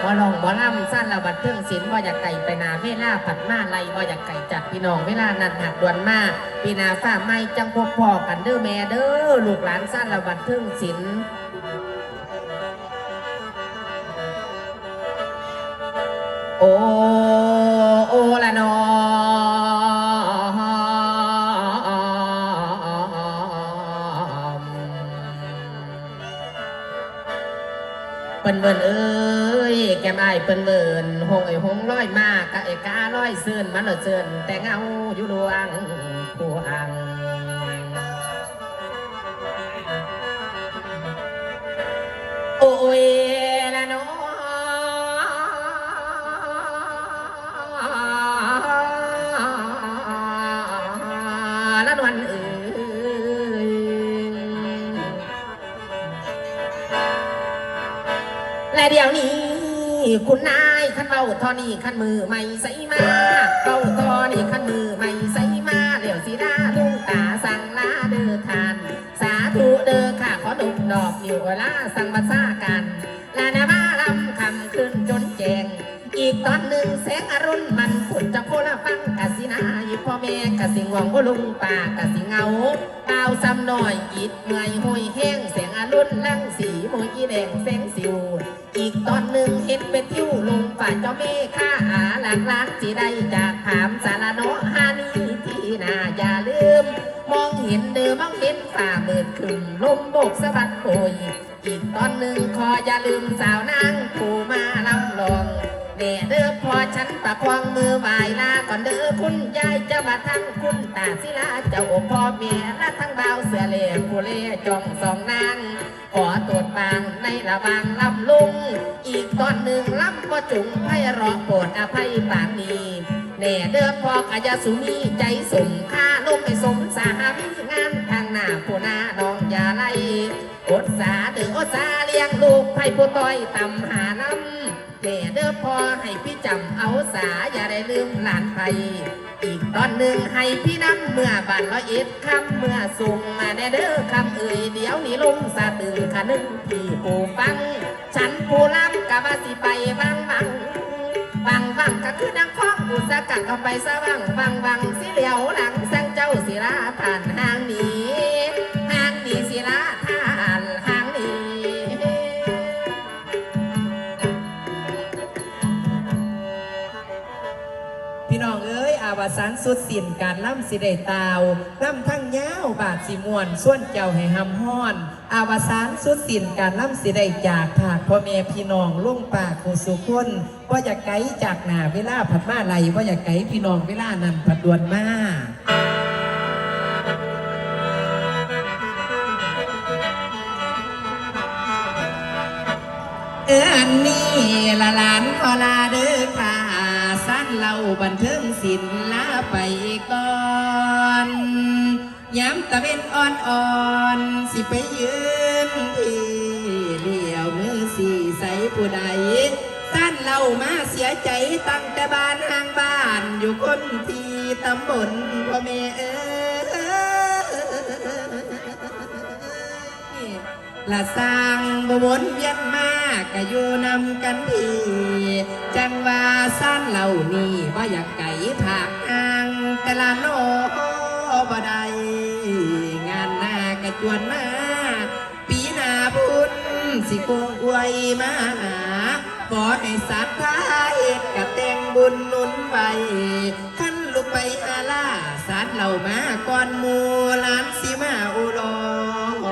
หมอลองหมอลำสั้นระบัดเทิงศิลป์ว่าอยากไก่ไปนาเวลาผัดมาไล่ว่าอยากไก่จัดพี่น้องเวลานั้นหักดวนมาปีนาฝ้าไม่จังพบพอกันเด้อแม่เด้อลูกหลานสั้นระบัดเทิงศิลป์โอโอละนอเปิ้นเบิ่นเอ้ ยแก้มอ้เปิ้นเบิ่นหงไอ้หงร้อยมากกะไอ้การ้อยเสื่นมันลือเสื่นแต่เงาอยู่ดวงผู้อังโอ้ยละน้อละนวลเอ้ยและเดี๋ยวนี้ คุณนายขั้นเบาทอนี่ขั้นมือไม่ใส่มาเบาทอนี่ขั้นมือไม่ใส่มาเดี๋ยวสีดาลุงตาสั่งลาเดือทานสาธุเดือค่ะขอดุกดอกอยู่ลาสั่งมาซากันลานามาลำคำขึ้นจนแจงอีกตอนหนึ่งแสงอรุณมันขุดจ นาอีพ่อแม่กะสิงหวังโอลุงป่ากะสิเงาเปล่าซ้ำหน่อยอิดเหนื่อยห้อยแห้งแสงอรุณลังสีมวยอีแดงแสงสิว อีกตอนหนึ่งเห็นเป็นทิวลงฝ่าเจ้าเมฆาอาหลักลักจีได้จากถามสารโนฮานีที่นาอย่าลืม มองเห็นเดิมมองเห็นฝ่ามืดขึ้นลมโบกสะบัดโอยอีกตอนหนึ่งขออย่าลืมสาวนางผู้มาลำลอง แน่เด้อพอฉันประควงมือไหวลาก่อนเด้อคุณยายจะมาทั้งคุณตาศิลาเจ้าพ่อแม่และทั้งบ่าวเสือเล่ผู้เล่จองสองนางขอตรวจบางในระหวางลำลุง อีกตอนหนึ่งลำก็จุงให้รอโปรดอภัยปากนี้แน่เด้อพอกายสุนีใจสมค่านมไม่สมสามีงานทางหน้าผู้นาน้องอย่าไล่อดสาเด้ออดสาเลี้ยงลูกให้ผู้ต้อยตำหาน้ำ แน่เด้อพอให้พี่จำเอาสาอย่าได้ลืมหลานไผอีกตอนหนึ่งให้พี่น้ำเมื่อบันร้อยเอ็ดคำเมื่อส่งมาแน่เด้อคำเอ่ยเดี๋ยวนี้ลงสาตื่นขนึงพี่ผู้ฟัง ฉันผู้ล้ำกะว่าสิไปวังวังวังวังก็คือนังข้องอุตสาหกรรมเข้าไปสว่างวังวังสิเหลียวหลังแสงเจ้าศิลาทานห้าง อาวสันสุดสินการล่ำสิได้ตาวล่ำทั้งยาวบาดสิมวนส่วนเจ้าให้หำห้อน อาวสานสุดสินการล่ำสิได้จากผากพ่อแม่พี่น้องลุงป่ากูสุคนว่าอยากไกลจากหนาเวลาผัดมาไหลว่าอยากไกลพี่น้องเวลานั้นผัดดวนมาเอออันนี้ละหลานพอลา สั้นเล่าบันเทิงศิลลาไปก่อนย้ำตะเวนอ่อนอ่อนๆสิไปยืนที่เลี้ยวมือสีใสผู้ใดสั้นเล่ามาเสียใจตั้งแต่บ้านห่างบ้านอยู่คนที่ตำบลพ่อแม่เออละสร้างบวนเวียนมา กก็อยู่นำกันทีจังว่าสั้นเหล่านี้ว่าอยากไก่ผากอ่างแต่ละโนบ่ได้งานหน้ากระจวนมาปีหน้าบุญสิคงอวยมาหาขอให้สัตว์ท้ายกะแต่งบุญนุนไว้ขั้นลูกไปหาล่าสัตว์เหล่ามาก่อนหมูหลานสิมาอุดร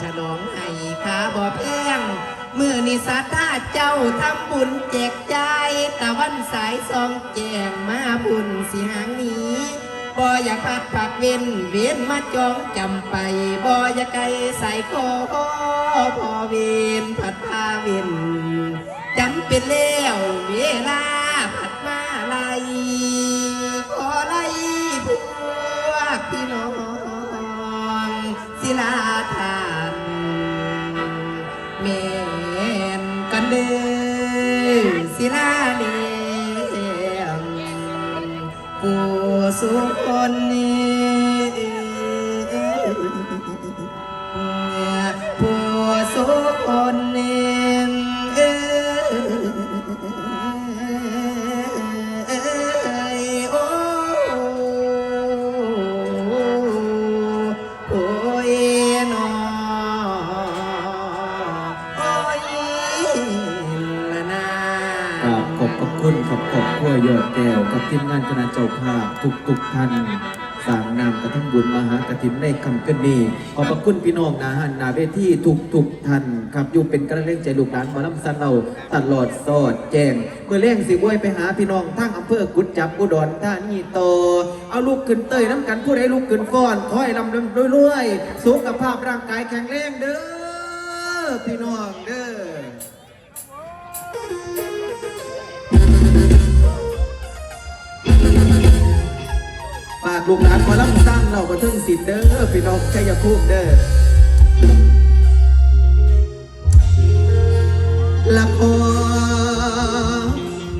ฉลองให้ขาบ่แพง มือนิสาตาเจ้าทำบุญแจกจ่ายตะวันสายซองแจงมาบุญสิหางนี้บ่อยากพัดผักเว้นเวียนมาจองจำไปบ่อยากไกลใส่คอพอเวียนผัดพาเวียนจำเป็นแล้วเวลา ผู้สุคนนี้โอ้โอ้ยนอโอ้ยละนาครับขอบคุณขอบขอบครัวยอดแก้วกับทีมงานคณะเจ้าภาพทุกทุกๆท่าน สร้างนามกระทั่งบุญมหากฐินในคำเกินนี้ ขอบพระคุณพี่น้องนาหันนาเวทีทุกทุกท่านครับอยู่เป็นกระเล่งใจลูกหลานหมาลำซันเราตลอดสอดแจงเมื่อเล่งสิบวยไปหาพี่น้องทั้งอำเภอกุดจับอุดรธานีโต เอาลูกขึ้นเตยน้ำกันผู้ใดลูกขึ้นฟ้อนขอให้ลำลำรวยๆสุขภาพร่างกายแข็งแรงเด้อพี่น้องเด้อากลูกหลานมาลำสร้างเราประเทิงสิเด้อพี่น้องชัยภูมิเด้อละขอ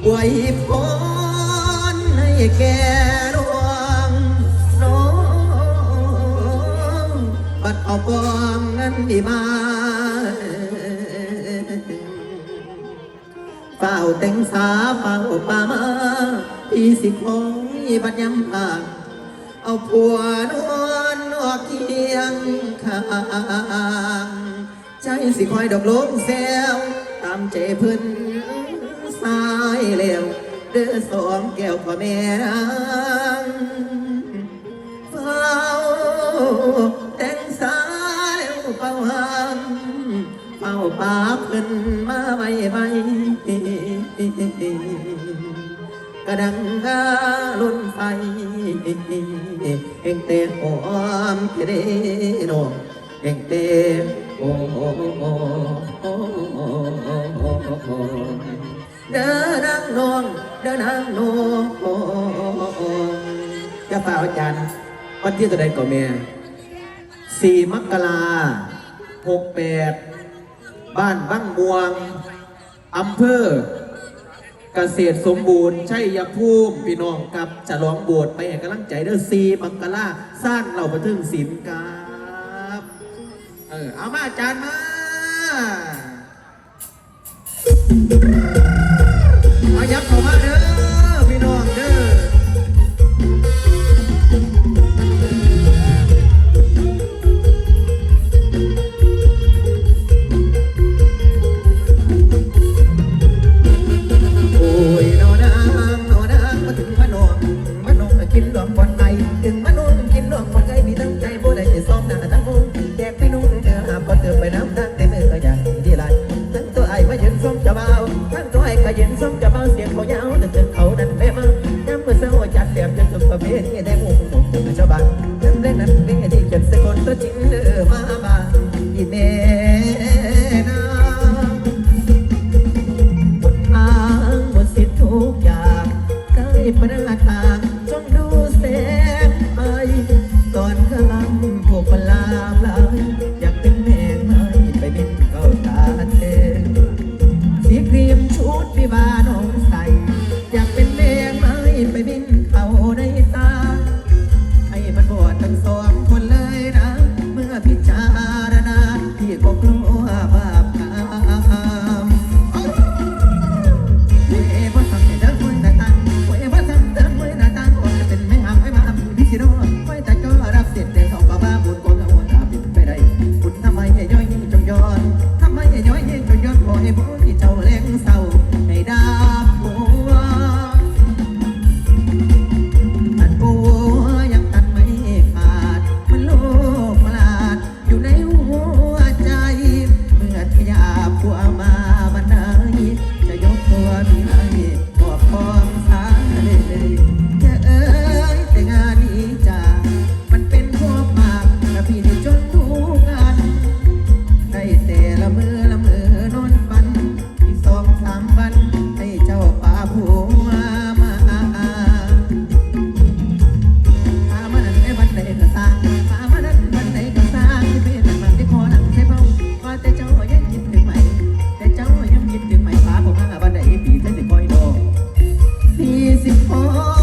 อวยพรให้แก่ดวงน้องบัดเอาปองนั้นดีมาเฝ้าแต่งสาเฝ้าป่ามาพี่สิคอยบัดยำปาก เอาผัวนวลนอกเคียงข้างใจสิคอยดอกลงแซวตามใจเพิ่นสายแล้วเด้อสองแก้วพ่อแม่นางเฝ้าแต่งสาแล้วเฝ้าหางเฝ้าปาเพิ่นมาไว้ไว้ ระดังกาล้นไฟเอ็งเตะหอมเทเดโนเอ็งเตะโอเดินนางนองเดินนางนองจะฝ่าอาจารย์วันที่ตัวใดก่อนแม่สี่มกราหกแปดบ้านบ้างม่วงอำเภอ เกษตรสมบูรณ์ชัยภูมิพี่น้องกับจะลองโบสถ์ไปแห้กำลังใจเด้อซีมังกลาสร้างเหล่าประทึงศิลป์ครับเออเอามาอาจารย์มา กินหลวงปอนไอถึงพะนองกินหลวงปอนไอมีตั้งใจโบได้จะซ้อมหน้าทั้งมุงแจกไปนู่นเธอหาพอเติมไปน้ำตั้งเต็มเอออย่างที่ไรทั้งตัวไอ้มาเย็นส้มจะเบาทั้งตัวไอ้ก็เย็นส้มจะเบาเสียงเขายาวแต่เจอเขานั้นแม่มาย้ำเมื่อเช้าจัดแบบจนสุดประเพณีได้หมู่หมู่ชาวบ้านน้ำเล่นนั้นเป็นที่เก็บสกลตัวจริงเออมา วิวาโน สิพอ